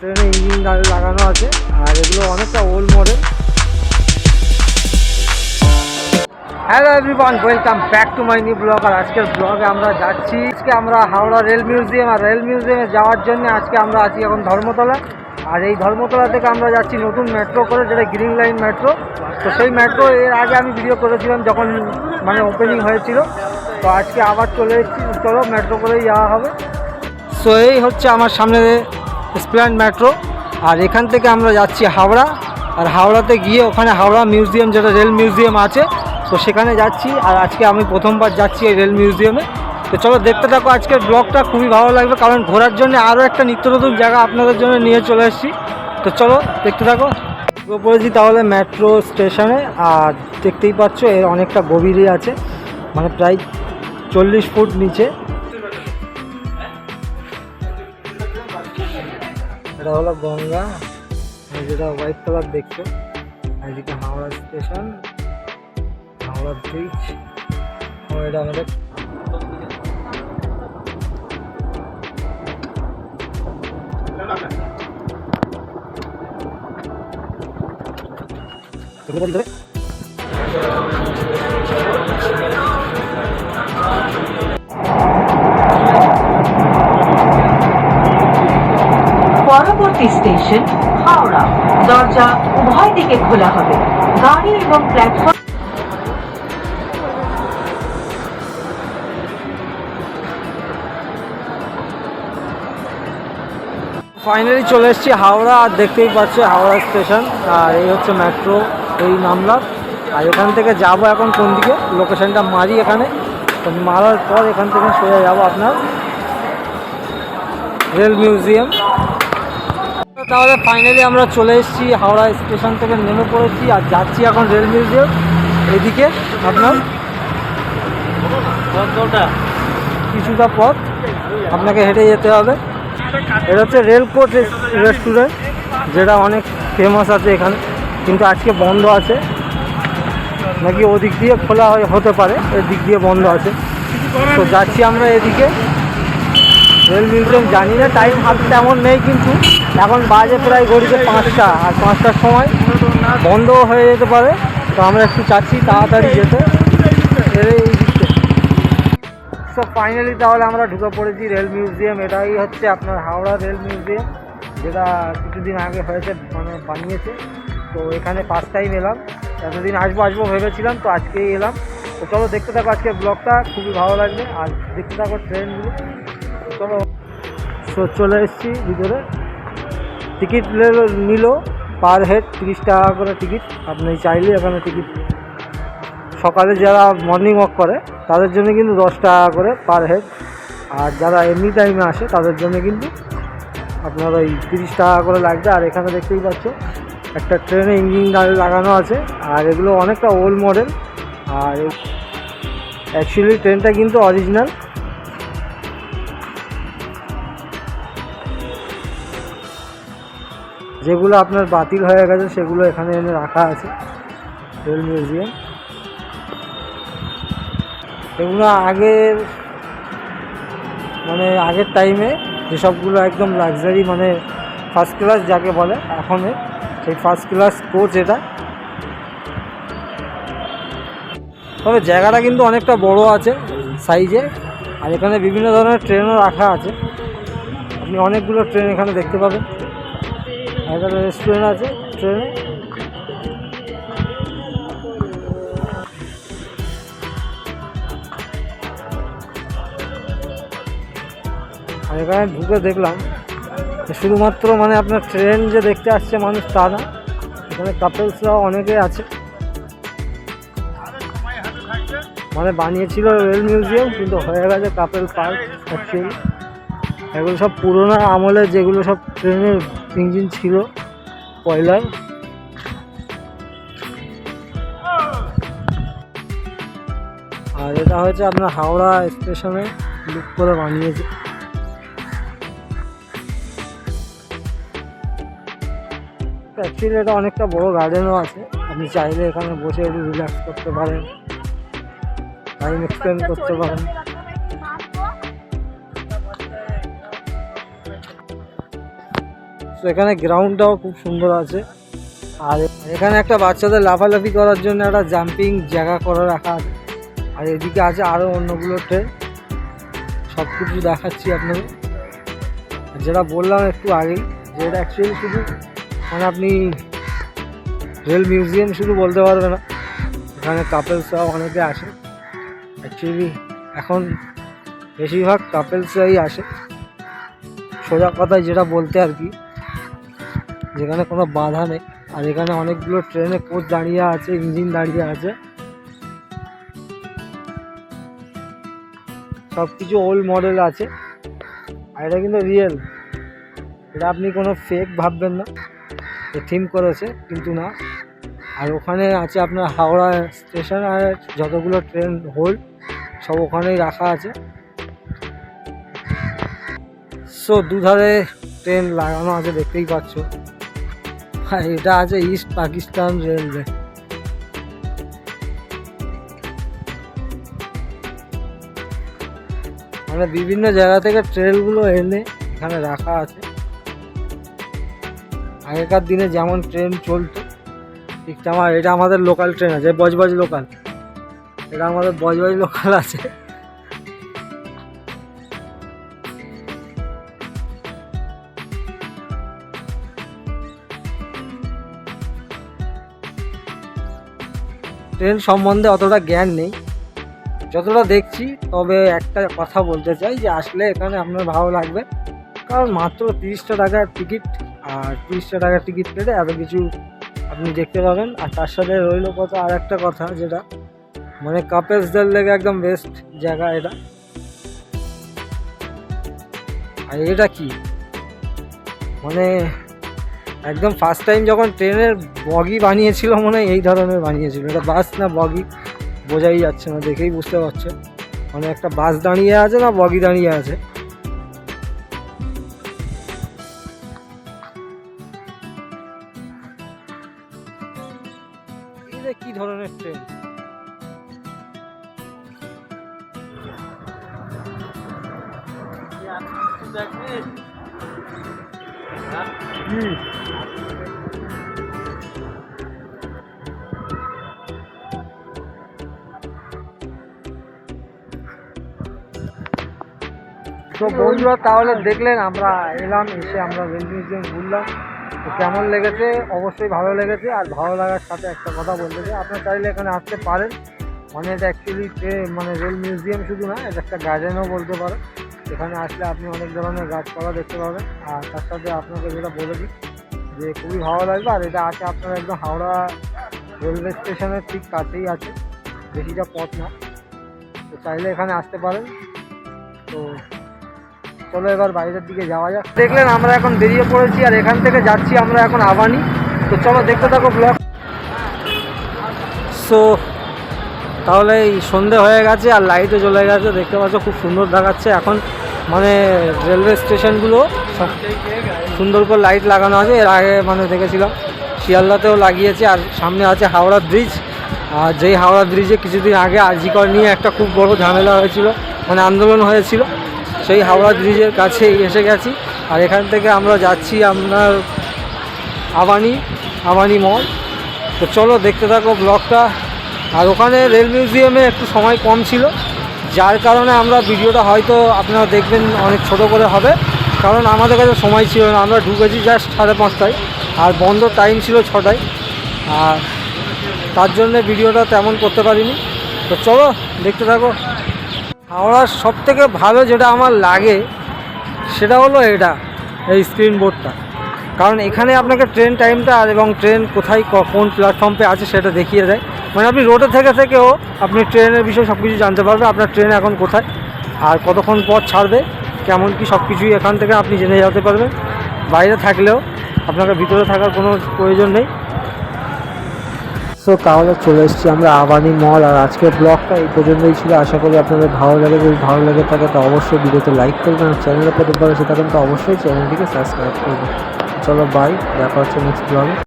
ট্রেনে ইঞ্জিন লাগানো আছে, আর এগুলো অনেকটা old model hello everyone welcome back to my new blog আর আজকের ব্লগে আমরা যাচ্ছি। আজকে আমরা হাওড়া রেল মিউজিয়াম, আর রেল মিউজিয়ামে যাওয়ার জন্য আজকে আমরা আছি এখন ধর্মতলা। আর এই ধর্মতলা থেকে আমরা যাচ্ছি নতুন মেট্রো করে, যেটা গ্রিন লাইন মেট্রো তো সেই মেট্রো এর আগে আমি ভিডিও করেছিলাম যখন মানে ওপেনিং হয়েছিল। তো আজকে আবার চলে এসেছি, চলো মেট্রো করেই যাওয়া হবে। সো এই হচ্ছে আমার সামনে স্প্ল্যান্ড মেট্রো আর এখান থেকে আমরা যাচ্ছি হাওড়া। আর হাওড়াতে গিয়ে ওখানে হাওড়া মিউজিয়াম, যেটা রেল মিউজিয়াম আছে, তো সেখানে যাচ্ছি। আর আজকে আমি প্রথমবার যাচ্ছি এই রেল মিউজিয়ামে। তো চলো দেখতে থাকো, আজকের ব্লগটা খুবই ভালো লাগবে, কারণ ঘোরার জন্য আরও একটা নিত্য নতুন জায়গা আপনাদের জন্য নিয়ে চলে এসেছি। তো চলো দেখতে থাকো। পড়েছি তাহলে মেট্রো স্টেশনে আর দেখতেই পাচ্ছ এর অনেকটা গভীরই আছে মানে প্রায় চল্লিশ ফুট নিচে। এটা হলো গঙ্গা যেটা হোয়াইট কালার দেখছ, আর এদিকে হাওড়া স্টেশন হাওড়া ব্রিজ এটা আমাদের ঢুকে পড়ি স্টেশন, হাওড়া। দরজা উভয় দিকে খোলা হবে। গাড়ি এবং প্ল্যাটফর্ম ফাইনালি চলে এসেছি হাওড়া, আর দেখতেই পাচ্ছ হাওড়া স্টেশন, আর এই হচ্ছে মেট্রো এই নামলাম আর এখান থেকে যাব এখন কোন দিকে? লোকেশনটা মারি এখানে। মারার পর এখান থেকে সোজা যাব আপনার। রেল মিউজিয়াম তাহলে ফাইনালি আমরা চলে এসেছি হাওড়া স্টেশন থেকে নেমে পড়েছি আর যাচ্ছি এখন রেল মিউজিয়াম এদিকে আপনার কিছুটা পথ আপনাকে হেঁটে যেতে হবে। এটা হচ্ছে রেল কোচ রেস্টুরেন্ট যেটা অনেক ফেমাস আছে এখানে কিন্তু আজকে বন্ধ আছে। নাকি ওদিক দিয়ে খোলা হয়- হতে পারে এদিক দিয়ে বন্ধ আছে। তো যাচ্ছি আমরা এদিকে। রেল মিউজিয়াম জানি না টাইম হাতে তেমন নেই কিন্তু এখন বাজে প্রায় ঘড়িতে পাঁচটা আর পাঁচটার সময় বন্ধ হয়ে যেতে পারে। তো আমরা একটু চাচ্ছি তাড়াতাড়ি যেতে। এই সো ফাইনালি তাহলে আমরা ঢুকে পড়েছি রেল মিউজিয়াম এটাই হচ্ছে আপনার হাওড়া রেল মিউজিয়াম যেটা কিছুদিন আগে হয়েছে মানে বানিয়েছে। তো এখানে ফার্স্ট টাইম এলাম এতদিন আসব আসব ভেবেছিলাম, তো আজকেই এলাম। তো চলো দেখতে থাকো আজকে ব্লগটা খুবই ভালো লাগবে। আর দেখতে থাকো ট্রেনগুলো সো চলে এসেছি ভিতরে। টিকিট নিল পার হেড তিরিশ টাকা করে টিকিট আপনি চাইলে এখানে টিকিট সকালে যারা মর্নিং ওয়াক করে, তাদের জন্য কিন্তু দশ টাকা করে পার হেড আর যারা এমনি টাইমে আসে, তাদের জন্য কিন্তু আপনার ওই তিরিশ টাকা করে লাগবে। আর এখানে দেখতেই পাচ্ছ, একটা ট্রেনে ইঞ্জিন লাগানো আছে। আর এগুলো অনেকটা ওল্ড মডেল আর অ্যাকচুয়ালি ট্রেনটা কিন্তু অরিজিনাল যেগুলো আপনার বাতিল হয়ে গেছে, সেগুলো এখানে এনে রাখা আছে রেল মিউজিয়াম এগুলো আগের মানে আগের টাইমে যেসবগুলো একদম লাক্সারি মানে ফার্স্ট ক্লাস যাকে বলে, এখনের সেই ফার্স্ট ক্লাস কোচ এটা। তবে জায়গাটা কিন্তু অনেকটা বড় আছে সাইজে আর এখানে বিভিন্ন ধরনের ট্রেনও রাখা আছে। আপনি অনেকগুলো ট্রেন এখানে দেখতে পাবেন। এখানে রেস্টুরেন্ট আছে ট্রেনে আর এখানে ঢুকে দেখলাম শুধুমাত্র মানে আপনার ট্রেন যে দেখতে আসছে মানুষ তা না, এখানে কাপেলসরাও অনেকে আছে। মানে বানিয়েছিল রেল মিউজিয়াম কিন্তু হয়ে গেছে কাপেল পার্ক অ্যাকচুয়ালি এগুলো সব পুরোনো আমলে যেগুলো সব ট্রেনের ইঞ্জিন ছিল, কয়লার। আর এটা হচ্ছে আপনার হাওড়া স্টেশনে লুক করে বানিয়েছে। অ্যাকচুয়ালি এটা অনেকটা বড় গার্ডেনও আছে। আপনি চাইলে এখানে বসে একটু রিল্যাক্স করতে পারেন টাইম এক্সটেন্ড করতে পারেন। তো এখানে গ্রাউন্ডটাও খুব সুন্দর আছে। আর এখানে একটা বাচ্চাদের লাফালাফি করার জন্য একটা জাম্পিং জায়গা করে রাখা আছে। আর এদিকে আছে আরও অন্যগুলো ট্রেন সব কিছু দেখাচ্ছি আপনাদের। যেটা বললাম একটু আগেই যে এটা অ্যাকচুয়ালি শুধু মানে আপনি রেল মিউজিয়াম শুধু বলতে পারবে না। এখানে কাপেলসরাও অনেকে আসে। অ্যাকচুয়ালি এখন বেশিরভাগ কাপেলসরাই আসে। সোজা কথায় যেটা বলতে আর কি যেখানে কোনো বাধা নেই। আর এখানে অনেকগুলো ট্রেনে কোচ দাঁড়িয়ে আছে ইঞ্জিন দাঁড়িয়ে আছে। সব কিছু ওল্ড মডেল আছে। আর এটা কিন্তু রিয়েল এটা আপনি কোনো ফেক ভাববেন না। থিম করেছে, কিন্তু না। আর ওখানে আছে আপনার হাওড়া স্টেশন আর যতগুলো ট্রেন হোল্ড সব ওখানেই রাখা আছে। সো দুধারে ট্রেন লাগানো আছে, দেখতেই পাচ্ছ। এটা আছে ইস্ট পাকিস্তান রেলওয়ে মানে বিভিন্ন জায়গা থেকে ট্রেনগুলো এনে এখানে রাখা আছে। আগেকার দিনে যেমন ট্রেন চলতো, ঠিক তেমন এটা আমাদের লোকাল ট্রেন আছে, বজবজ লোকাল এটা আমাদের বজবজ লোকাল আছে। ট্রেন সম্বন্ধে অতটা জ্ঞান নেই। যতটা দেখছি, তবে একটা কথা বলতে চাই যে, আসলে এখানে আপনার ভালো লাগবে। কারণ মাত্র তিরিশটা টাকার টিকিট, আর তিরিশটা টাকার টিকিট কেটে এত কিছু আপনি দেখতে পাবেন। আর তার সাথে রইল কথা আর একটা কথা, যেটা মানে কাপেলসদের লেগে একদম বেস্ট জায়গা এটা। আর এটা কি? মানে একদম ফার্স্ট টাইম যখন ট্রেনের বগি বানিয়েছিল মনে হয়, এই ধরনের বানিয়েছিল। এটা বাস না বগি? বোঝাই যাচ্ছে না, দেখেই বুঝতে পারছে। মানে একটা বাস দাঁড়িয়ে আছে না বগি দাঁড়িয়ে আছে? কি ধরনের ট্রেন হুম তো বন্ধুরা, তাহলে দেখলেন আমরা এলাম, এসে আমরা রেল মিউজিয়াম ঘুরলাম। তো কেমন লেগেছে? অবশ্যই ভালো লেগেছে, আর ভালো লাগার সাথে একটা কথা বলতে চাই। আপনার চাইলে এখানে আসতে পারেন। মানে এটা অ্যাকচুয়ালি মানে রেল মিউজিয়াম শুধু না, এটা একটা গার্ডেনও বলতে পারেন। এখানে আসলে আপনি অনেক ধরনের গাছপালা দেখতে পাবেন। আর তার সাথে আপনাকে যেটা বলে দিই যে খুবই ভালো লাগবে, আর এটা আছে আপনার একদম হাওড়া রেলওয়ে স্টেশনের ঠিক কাছেই আছে। বেশিটা পথ না। তো চাইলে এখানে আসতে পারেন। তো চলো এবার বাইরের দিকে যাওয়া যাক। দেখলেন আমরা এখন বেরিয়ে পড়েছি, আর এখান থেকে যাচ্ছি আমরা এখন আবানি। তো চলো দেখতে থাকো ব্লগ। সো তাহলে এই সন্ধে হয়ে গেছে আর লাইটও চলে গেছে, দেখতে পাচ্ছ খুব সুন্দর দেখাচ্ছে। এখন মানে রেলওয়ে স্টেশনগুলো সুন্দর করে লাইট লাগানো আছে, এর আগে মানে দেখেছিলাম, শিয়ালদাতেও লাগিয়েছে আর সামনে আছে হাওড়া ব্রিজ আর যেই হাওড়া ব্রিজে কিছুদিন আগে আজিকর নিয়ে একটা খুব বড় ঝামেলা হয়েছিল মানে আন্দোলন হয়েছিল, সেই হাওড়া ব্রিজের কাছে এসে গেছি। আর এখান থেকে আমরা যাচ্ছি আপনার আবানি আবানি মল তো চলো দেখতে থাকো ব্লগটা আর ওখানে রেল মিউজিয়ামে একটু সময় কম ছিল, যার কারণে আমরা ভিডিওটা হয়তো আপনারা দেখবেন অনেক ছোট করে হবে, কারণ আমাদের কাছে সময় ছিল না। আমরা ঢুকেছি জাস্ট সাড়ে পাঁচটায়, আর বন্ধ টাইম ছিল ছটায়, আর তার জন্য ভিডিওটা তেমন করতে পারিনি। তো চলো, দেখতে থাকো। হাওড়ার সব থেকে ভালো যেটা আমার লাগে, সেটা হলো এটা, এই স্ক্রিন বোর্ডটা কারণ এখানে আপনাকে ট্রেন টাইমটা আর এবং ট্রেন কোথায় কোন প্ল্যাটফর্মে আছে সেটা দেখিয়ে দেয়। মানে আপনি রোডে থেকে থেকেও আপনি ট্রেনের বিষয়ে সব কিছু জানতে পারবেন, আপনার ট্রেন এখন কোথায়, আর কতক্ষণ পর ছাড়বে, কেমন কি সব কিছুই এখান থেকে আপনি জেনে যেতে পারবেন। বাইরে থাকলেও আপনাকে ভিতরে থাকার কোনো প্রয়োজন নেই। সো তাহলে চলে এসেছি আমরা আবানি মল, আর আজকের ব্লগটা এই পর্যন্তই ছিল। আশা করি আপনাদের ভালো লাগে, যদি ভালো লাগে থাকে তো অবশ্যই ভিডিওতে লাইক করবেন, আর চ্যানেলে প্রথমবার এসে থাকেন তো অবশ্যই চ্যানেলটিকে সাবস্ক্রাইব করবেন। চলো বাই দেখা হচ্ছে নেক্সট ব্লগে